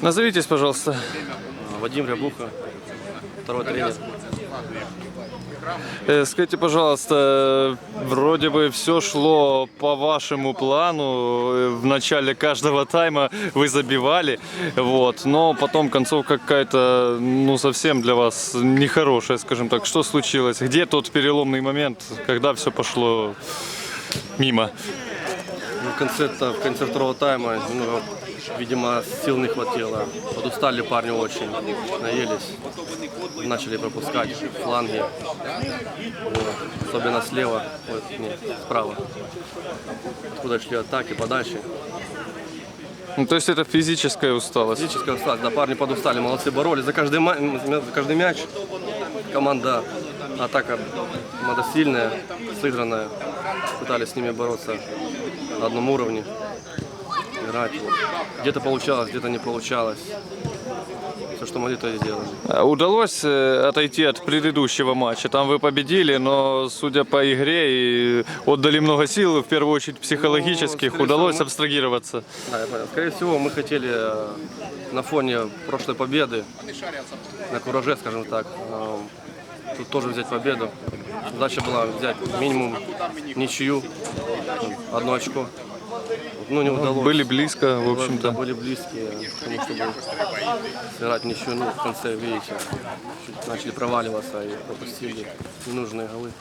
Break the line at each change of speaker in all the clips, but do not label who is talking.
Назовитесь, пожалуйста.
Вадим Рябуха, второй тренер.
Э, Скажите, пожалуйста, вроде бы все шло по вашему плану. Э, В начале каждого тайма вы забивали, вот, но потом концовка какая-то, ну, совсем для вас нехорошая, скажем так. Что случилось? Где тот переломный момент, когда все пошло мимо?
Ну, В конце, в конце второго тайма, ну, видимо, сил не хватило. Подустали парни очень, наелись. Начали пропускать фланги. Вот. Особенно слева, вот, нет, справа. Откуда шли атаки, подачи.
Ну, то есть это физическая усталость.
Физическая усталость, да, парни подустали, молодцы, боролись за каждый, за каждый мяч. Команда, атака, команда сильная, сыгранная. Пытались с ними бороться на одном уровне. Играть. Где-то получалось, где-то не получалось. Все, что могли, то и сделали.
А Удалось э, отойти от предыдущего матча. Там вы победили, но судя по игре и отдали много сил, в первую очередь психологических,
Ну,
удалось
всего, мы-
абстрагироваться.
Да, я понял. Скорее всего, мы хотели э, на фоне прошлой победы, на кураже, скажем так, э, тут тоже взять победу. Задача была взять минимум ничью, одно очко. Ну, не удалось.
Были близко, в
Да,
общем-то.
были близкие к тому, чтобы сыграть ничью. Ну, в конце, видите, чуть начали проваливаться и пропустили ненужные голы.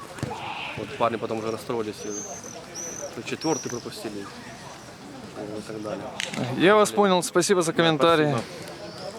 Вот парни потом уже расстроились. И четвертый пропустили и так далее.
Я вас понял, спасибо за комментарии.
Спасибо.